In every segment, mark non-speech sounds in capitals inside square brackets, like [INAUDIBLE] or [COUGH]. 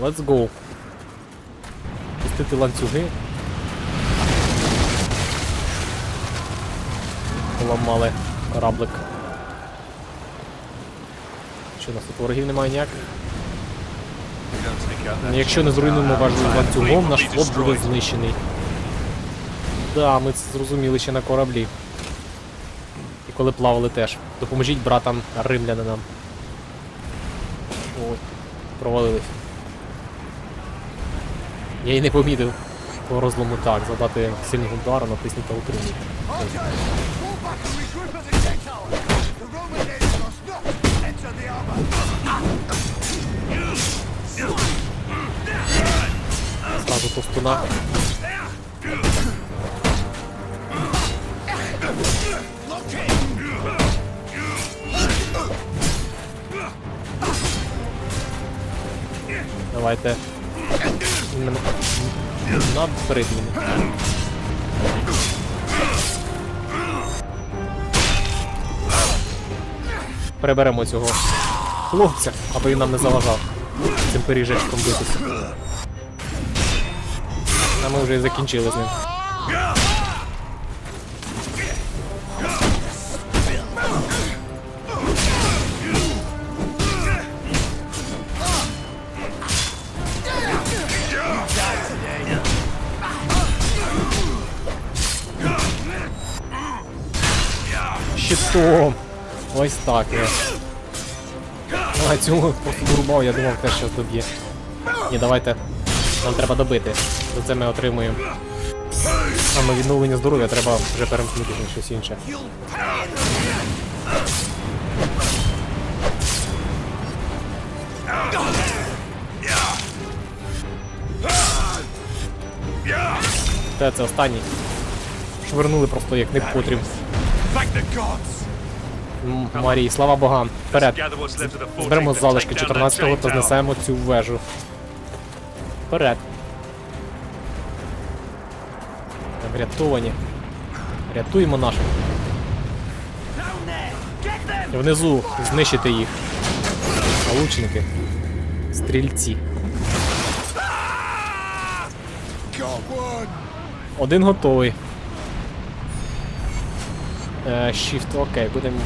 Let's go. Пустити ланцюги. Поламали кораблик. Що у нас тут ворогів немає ніяких? Якщо не зруйнуємо важливим ланцюгом, наш флот буде знищений. Да, ми це зрозуміли ще на кораблі. І коли плавали теж. Допоможіть братам римлянинам. Ой, провалились. Я і не помітив по розлому так, задати сильного удару, натисніть та утримуйте. Okay, fall back and Набрид мені. Приберемо цього хлопця, аби він нам не заважав цим пиріжечком битися. А ми вже і закінчили з ним. Ось так. А цього просто дурбав, я думав, теж щось доб'є. Ні, давайте. Нам треба добити. За це ми отримуємо. Саме відновлення здоров'я треба вже перемкнути на щось інше. Те, це останній. Швирнули просто як не потріб. Марії, слава богам. Вперед. Зберемо залишки take down that 14-го та знесемо цю вежу. Вперед. Врятовані. Рятуємо наших. Внизу знищити їх. А лучники. Стрільці. Один готовий. Е, Shift, окей, будемо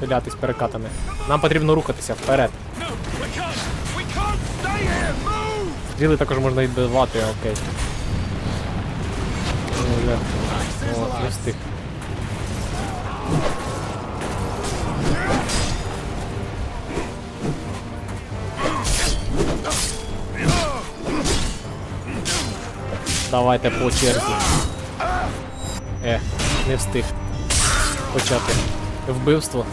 хилятись перекатами. Нам потрібно рухатися вперед. Стріли також можна відбивати, окей. О, не встиг. Давайте по черзі. Е, не встиг. Почати. Вбивство.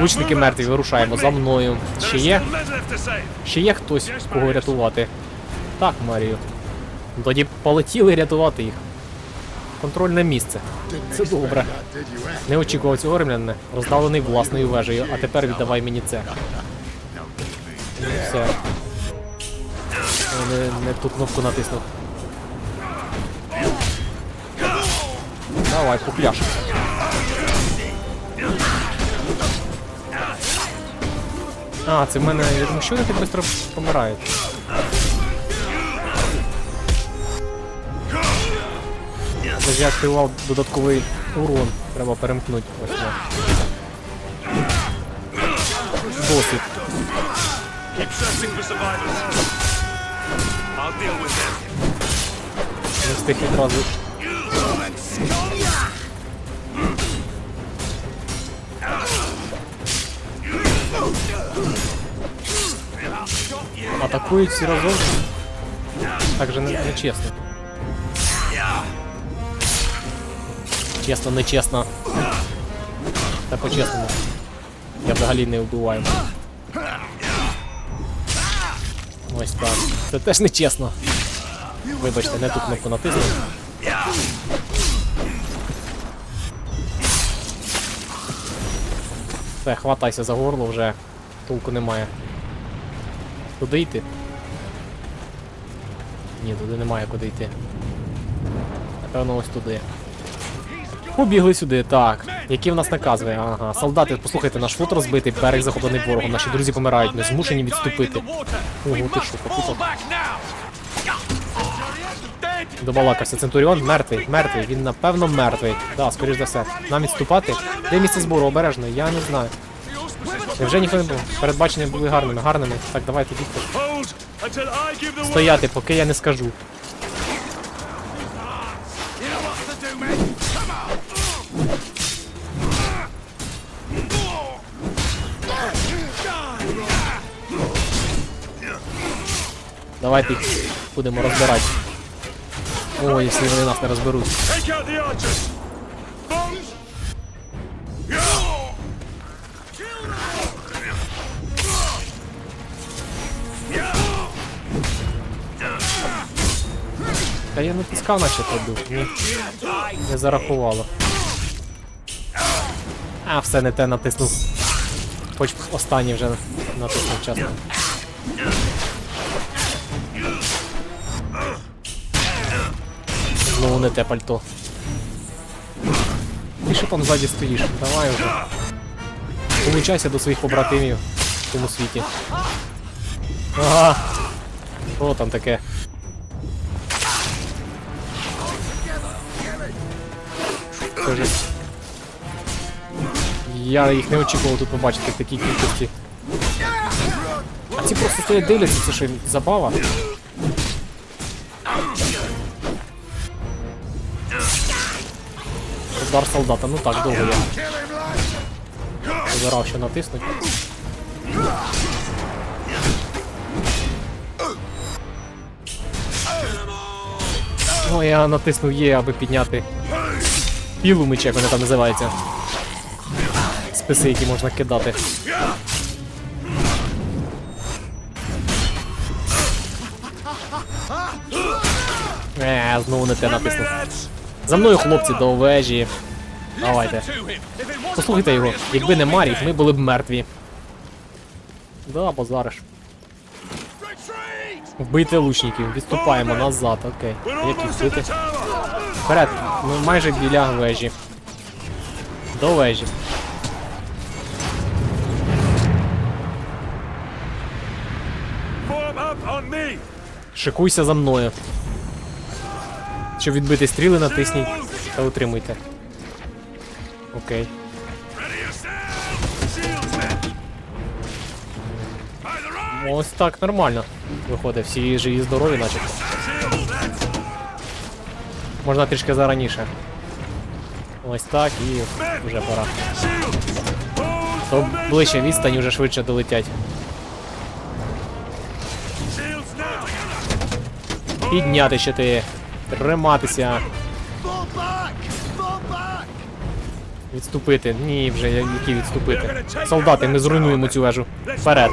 Лучники мертві, вирушаємо за мною. Ще є? Ще є хтось, кого рятувати? Так, Марію. Тоді полетіли рятувати їх. Контрольне місце. Це добре. Не очікував цього римлянине. Роздавлений власною вежею, а тепер віддавай мені це. Все. Не, не ту кнопку натиснув. Давай, пухляш. А, це в мене. Я думаю, що вони так швидко помирають? Це ж я активував додатковий урон. Треба перемкнути. Ось я. Досвід. Не встиг відразу. Атакують всі разом. Так же не, не чесно. Чесно, не чесно. Та по-чесному. Я взагалі не вбиваю. Ось так. Це теж не чесно. Вибачте, не ту кнопку натиснув. Все, хватайся за горло вже. Толку немає. Куди йти? Ні, туди немає куди йти. Напевно, ось туди. Побігли сюди, так. Які в нас накази? Ага. Солдати, послухайте, наш флот розбитий, берег захоплений ворогом, наші друзі помирають, ми змушені відступити. Ого, ти що, попутав? Добалакався. Центуріон мертвий, мертвий, він напевно мертвий. Да, скоріш за все. Нам відступати? Де місце збору обережно? Я не знаю. Невже ніхто не був? Передбачення були гарними, гарними. Так, давайте бігти. Стояти, поки я не скажу. Давайте їх будемо розбирати. Ой, якщо вони нас не розберуть. Та наче тоді. Ні. Не зарахувало. А, все не те натиснув. Хоч останній вже натиснув чесно. Знову не те пальто. Ти що там ззаді стоїш? Давай вже. Долучайся до своїх побратимів в цьому світі. Ага. Що там таке? Це. Я їх не очікував тут побачити в такій кількості. А ці просто стоять дивляться, це що забава. Удар солдата, ну так, довго я. Вибирав, що натиснуть. О, я натиснув Є, аби підняти пілу меча, як вони там називаються. Списи, які можна кидати. Е, знову не те натиснув. За мною, хлопці, до вежі. Давайте. Послухайте його. Якби не Марік, ми були б мертві. Да, базариш. Вбийте лучників, відступаємо назад, окей. Як їх вбити? Вперед, ми майже біля вежі. До вежі. Шикуйся за мною. Щоб відбити стріли, натисніть та утримуйте. Окей. Ось так нормально. Виходить, всі живі здорові, наче. Можна трішки зараніше. Ось так і вже пора. То ближче відстань вже швидше долетять. Підняти. Триматися. Back. Fall back. Відступити. Ні, вже які відступити. Солдати, ми зруйнуємо цю вежу. Вперед.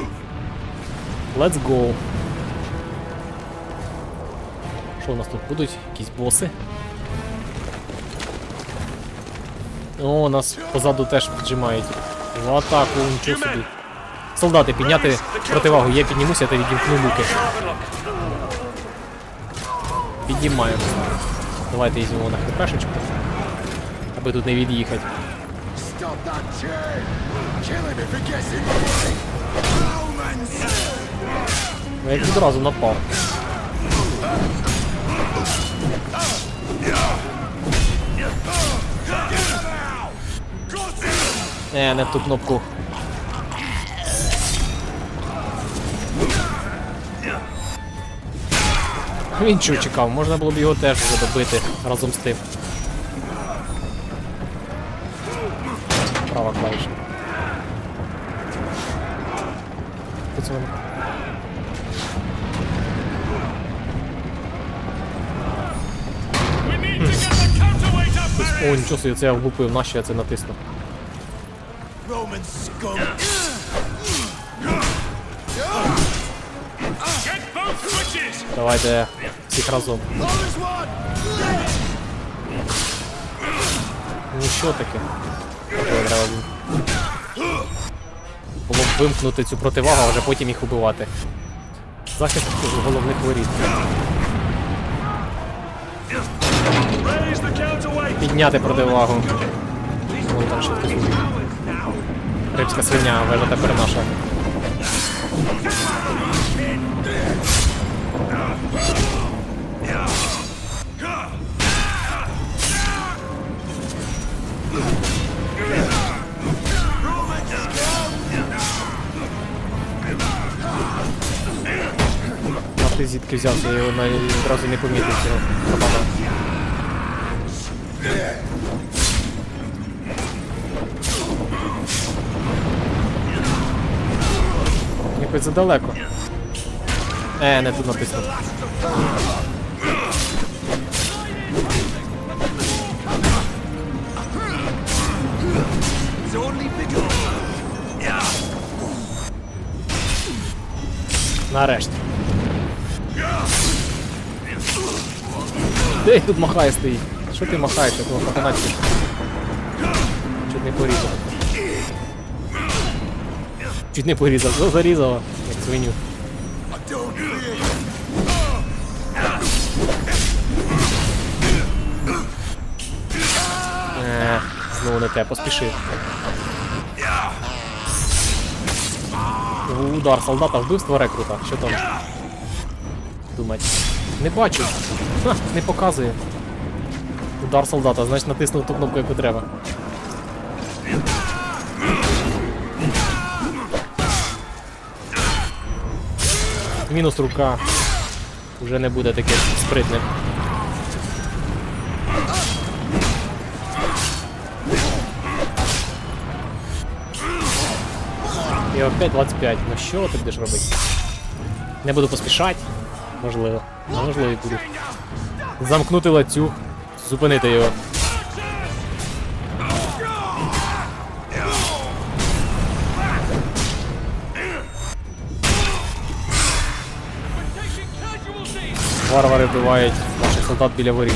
Let's go. Що у нас тут будуть? Якісь боси? О, нас позаду теж піджимають. В атаку, нічого собі. Солдати, підняти противагу. Я піднімуся та відімкну луки. Піднімаємо. Давайте візьмемо на хпшечку. Аби тут не від'їхати. Stop that chain. Не, не в ту кнопку. Він чого чекав, можна було б його теж вже добити разом з тим. Права клавіша. О, нічого собі, це я влупив, нащо я це натиснув. Roman scum. Get both switches. Давайте всіх разом. Ну що таке? Такого було. Б вимкнути цю противагу, а вже потім їх убивати. Захист головних воріт. Підняти противагу. Вон там хтось. Рибська свиня, вежа тепер наша. Ти звідки взявся, я його одразу не помітив цього. Якось задалеко. Е, не тут написано. Нарешті. Де тут махає стоїть? Що ти махаєш, як маханацію? Чуть не порізав. Чуть не порізав, ну зарізала, як свиню. Е, знову не те, поспішив. Удар солдата, вбивство рекрута. Що там? Думать. Не бачу. Ха, не показує. Удар солдата, значить натиснув ту кнопку, яку треба. Мінус рука. Уже не буде таким спритним. І опять 25. Ну що ти будеш робити? Не буду поспішати. Можливо. Можливо і буду. Замкнути ланцюг. Зупинити його. Варвари вбивають наших солдат біля воріт.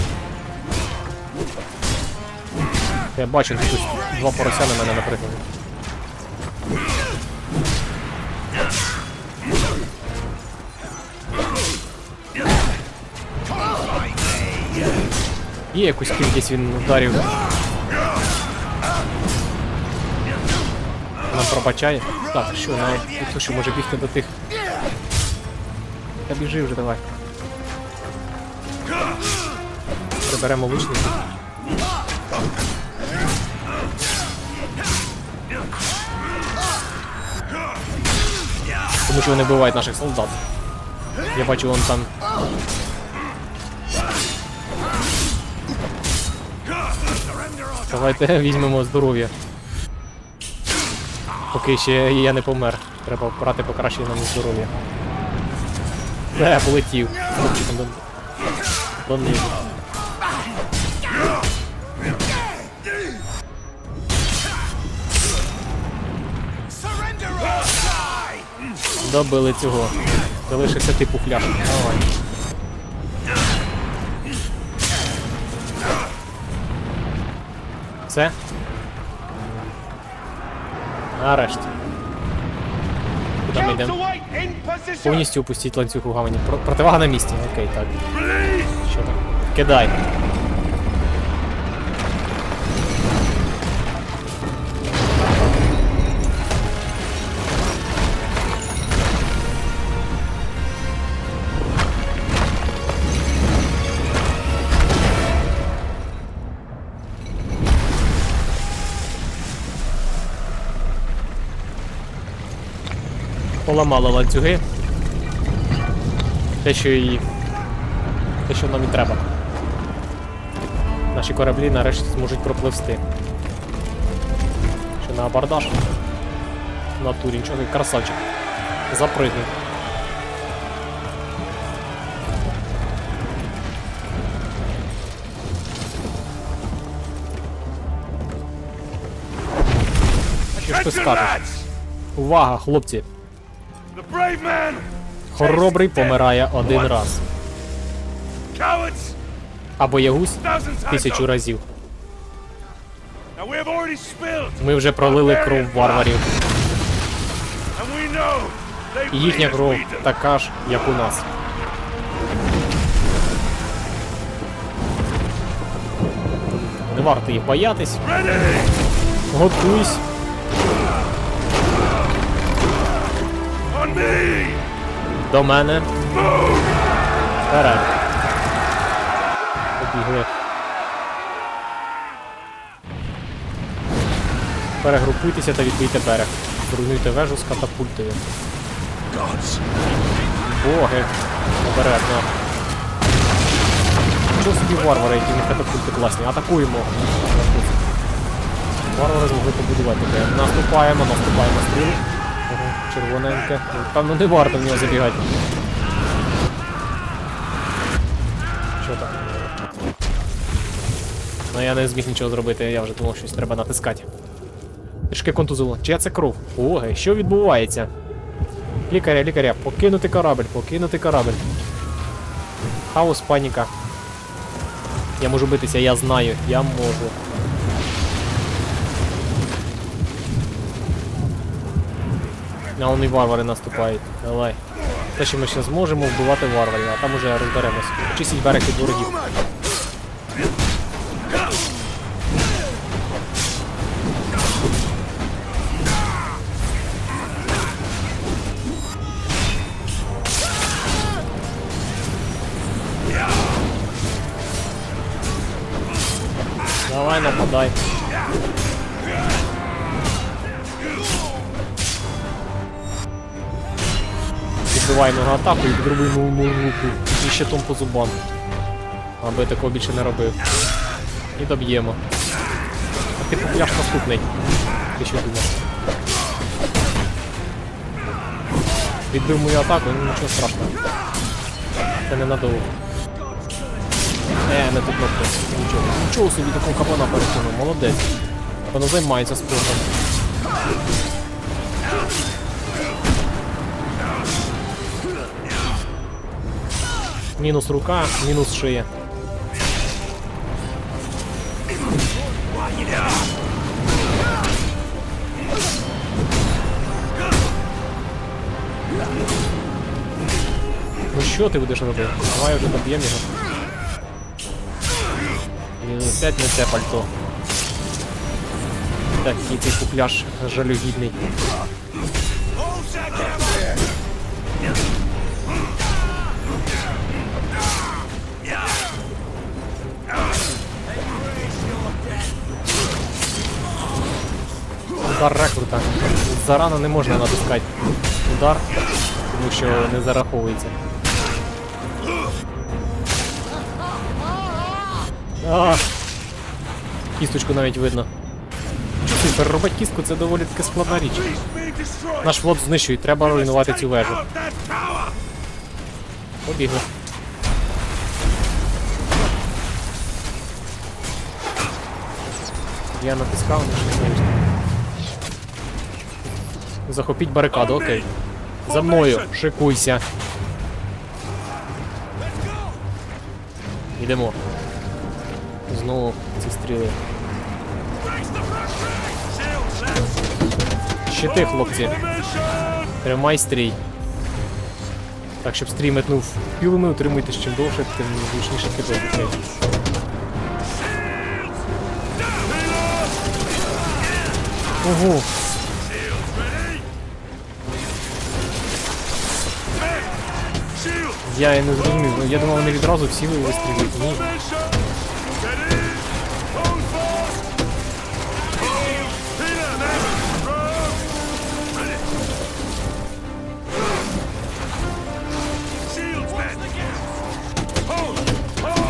Я бачу, тут два порося на мене, наприклад. Є якусь кількість він ударів. Нам пробачає. Так, що, хто що може бігти до тих. Та біжи вже давай. Приберемо лучників. Тому що вони вбивають наших солдат. Я бачу вон там. Давайте [LAUGHS] візьмемо здоров'я. Поки ще я не помер. Треба брати покращення нам здоров'я. Е, полетів. Хлопчиком до... Донизу. Surrender Добили цього. Залишився типу фляж. Давай. Все? Нарешті. Куди ми йдемо? Повністю опустіть ланцюг у гавані. Противага на місці. Окей, так. Що там? Кидай. Поламали ланцюги. Те, що і. Те, що нам і треба. Наші кораблі нарешті зможуть пропливсти. Що на абордаж. В натурі, нічого, красавчик. Запригнув. Що ж ти скажеш? Увага, хлопці! Хоробрий помирає один раз. А боягуз тисячу разів. Ми вже пролили кров варварів. І їхня кров така ж, як у нас. Не варто їх боятись. Готуйсь. До мене. Вперед. Побігли. Перегрупуйтеся та відбийте берег. Зруйнуйте вежу з катапультою. Боги. Обережно. Чого собі варвари, які не катапульти класні? Атакуємо. Варвари змогли побудувати. Наступаємо, наступаємо стріл. Ого, червоненьке. Певно, не варто в нього забігати. Що там? Ну я не зміг нічого зробити, я вже думав, щось треба натискати. Трішки контузило. Чия це кров? Оге, що відбувається? Лікаря, лікаря, покинути корабль, покинути корабль. Хаос, паніка. Я можу битися, я знаю, я можу. А вони варвари наступають. Давай. Те, що ми ще зможемо вбивати варварів, а там уже розберемось. Чистіть берег від ворогів. Давай нападай. Відбиваємо його атаку і підробуємо йому руку і щитом по зубам. Аби такого більше не робив. І доб'ємо. А ти популяш наступний. Ти що думав? Відбив мою атаку, ну нічого страшного. Це ненадовго. Е, не ту кнопку. Нічого. Нічого собі такого кабана перекинув, молодець. Воно займається спортом. Мінус рука, мінус шия. Ну що ти будеш робити? Давай вже доб'ємо його. І опять не те пальто. Такий цей купляш жалюгідний. Удар рекрута. Зарано не можна натискати удар, тому що не зараховується. А, кісточку навіть видно. Чути, переробити кістку це доволі таки складна річ. Наш флот знищують, треба руйнувати цю вежу. Побігли. Я натискав, не щось. Захопіть барикаду, окей. За мною, шикуйся. Йдемо. Знову ці стріли. Щити, хлопці. Тримай стрій. Так, щоб стрій метнув пілими, утримуйтесь чим довше, тим піде. Окей. Ого, я і не зрозумів. Ну, Я думав, вони відразу всі вистрілюють. Ні.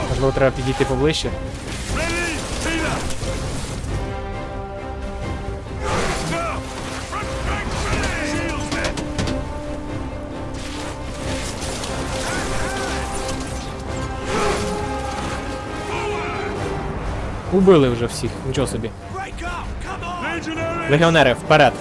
Можливо, треба підійти поближче. Убили вже всіх, нічого собі. Легіонери, вперед!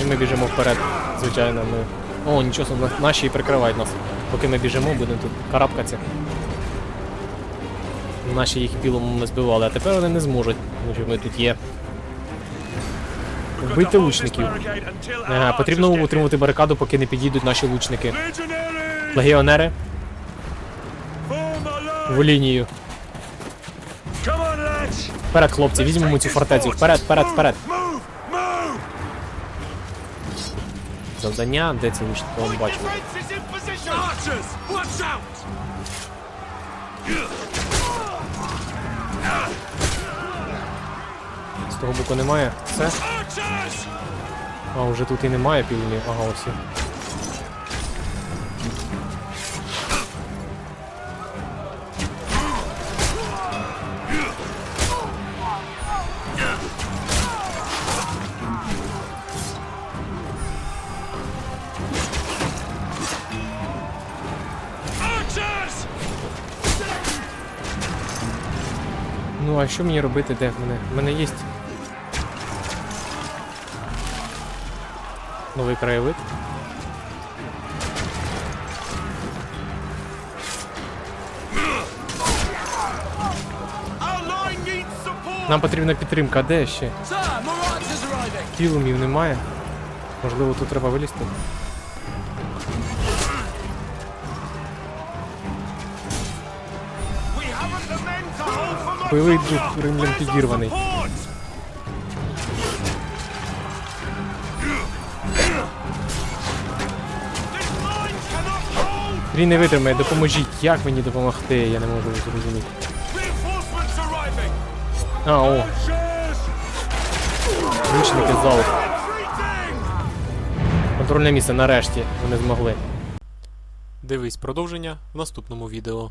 І ми біжимо вперед. Звичайно, ми. О, нічого собі, наші і прикривають нас. Поки ми біжимо, будемо тут карабкатися. Наші їх білому не збивали, а тепер вони не зможуть, тому що ми тут є. Вбити лучників. Ага, потрібно утримувати барикаду, поки не підійдуть наші лучники. Легіонери в лінію. Вперед, хлопці, візьмемо цю фортецю. Вперед, вперед, вперед. Завдання, де це ніж того бачимо. З того боку немає. Все. А, вже тут і немає півні. Ага, ось. А що мені робити? Де в мене? В мене є. Новий краєвид. Нам потрібна підтримка, а де ще? Філумів немає. Можливо, тут треба вилізти. Much дух римлян підірваний. Він не витримає, допоможіть. Як мені допомогти? Я не можу зрозуміти. А, о, лучники. Retreating! Контрольне місце нарешті вони змогли. Дивись продовження в наступному відео.